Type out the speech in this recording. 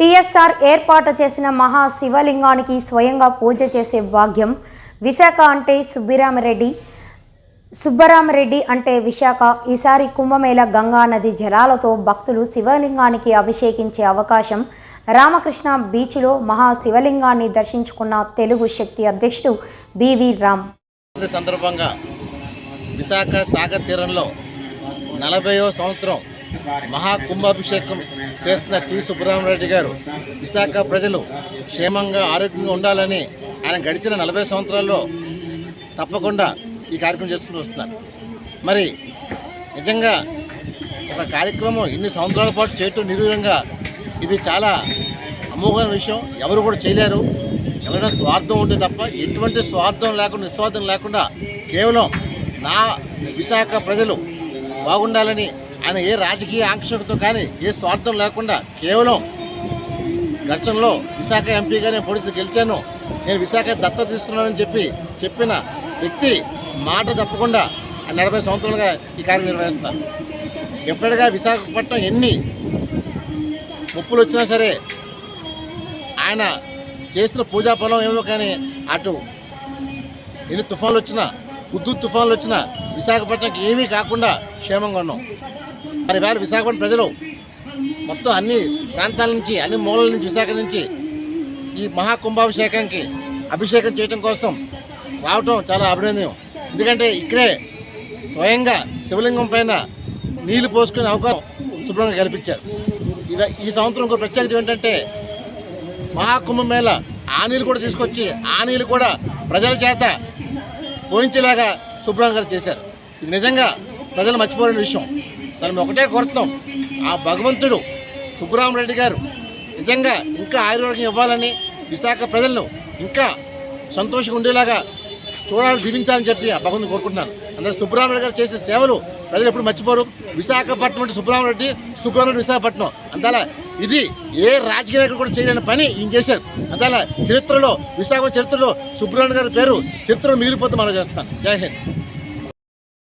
TSR ఏర్పాటు చేసిన మహా శివలింగానికి స్వయంగా పూజ చేసే భాగ్యం విశాఖ అంటే సుబ్బిరామరెడ్డి సుబ్బరామరెడ్డి అంటే విశాఖ. ఈసారి కుంభమేళ గంగా నది జలాలతో భక్తులు శివలింగానికి అభిషేకించే అవకాశం రామకృష్ణ బీచ్లో మహా శివలింగాన్ని దర్శించుకున్న తెలుగు శక్తి అధ్యక్షుడు బివి రామ్. సందర్భంగా విశాఖ సాగర్ తీరంలో నలభైవ సంవత్సరం మహా కుంభాభిషేకం చేస్తున్న టి. సుబ్బరామరెడ్డి గారు విశాఖ ప్రజలు క్షేమంగా ఆరోగ్యంగా ఉండాలని ఆయన గడిచిన నలభై సంవత్సరాల్లో తప్పకుండా ఈ కార్యక్రమం చేసుకుంటూ వస్తున్నారు. మరి నిజంగా ఒక కార్యక్రమం ఇన్ని సంవత్సరాల పాటు చేయటం నిర్వీర్యంగా ఇది చాలా అమోఘమైన విషయం. ఎవరు కూడా చేయలేరు. ఎవరైనా స్వార్థం ఉంటే తప్ప ఎటువంటి స్వార్థం లేకుండా నిస్వార్థం లేకుండా కేవలం నా విశాఖ ప్రజలు బాగుండాలని ఆయన ఏ రాజకీయ ఆంక్షలతో కానీ ఏ స్వార్థం లేకుండా కేవలం ఘర్షణలో విశాఖ ఎంపీగా నేను పోలీసు గెలిచాను. నేను విశాఖ దత్త తీస్తున్నానని చెప్పి చెప్పిన వ్యక్తి మాట తప్పకుండా నలభై సంవత్సరాలుగా ఈ కార్యం నిర్వహిస్తాను డెఫినెట్గా విశాఖపట్నం ఎన్ని ముప్పులు వచ్చినా సరే ఆయన చేసిన పూజా పొలం ఏమో కానీ అటు ఎన్ని తుఫాన్లు వచ్చినా హుద్దు తుఫాన్లు వచ్చినా విశాఖపట్నంకి ఏమీ కాకుండా క్షేమంగా ఉన్నాం. మరి వేళ విశాఖపట్నం ప్రజలు మొత్తం అన్ని ప్రాంతాల నుంచి అన్ని మూలల నుంచి విశాఖ నుంచి ఈ మహాకుంభాభిషేకానికి అభిషేకం చేయడం కోసం రావటం చాలా అభినందనం ఎందుకంటే ఇక్కడే స్వయంగా శివలింగం పైన నీళ్ళు పోసుకునే అవకాశం శుభ్రంగా కల్పించారు. ఈ సంవత్సరం ఒక ప్రత్యేకత ఏంటంటే మహాకుంభమేళ ఆ నీళ్ళు కూడా తీసుకొచ్చి ఆ నీళ్ళు కూడా ప్రజల చేత పోయించేలాగా శుభ్రంగా గారు చేశారు. ఇది నిజంగా ప్రజలు మర్చిపోలేని విషయం. దాన్ని మేము ఒకటే కోరుతున్నాం. ఆ భగవంతుడు సుబ్బరామరెడ్డి గారు నిజంగా ఇంకా ఆయుర్వేదం ఇవ్వాలని విశాఖ ప్రజలను ఇంకా సంతోషంగా ఉండేలాగా చూడాలని దీవించాలని చెప్పి ఆ భగవంతుని కోరుకుంటున్నాను. అందుకే సుబ్బరామరెడ్డి గారు చేసే సేవలు ప్రజలు ఎప్పుడు మర్చిపోరు. విశాఖపట్నం అంటే రెడ్డి సుబ్రహ్మణుడి విశాఖపట్నం. అందాల ఇది ఏ రాజకీయ నాయకుడు కూడా చేయలేని పని ఈయన చేశారు. అందాల చరిత్రలో విశాఖ చరిత్రలో సుబ్రహ్మణ్య గారి పేరు చరిత్రలో మిగిలిపోతే మనం చేస్తాను జై హింద్.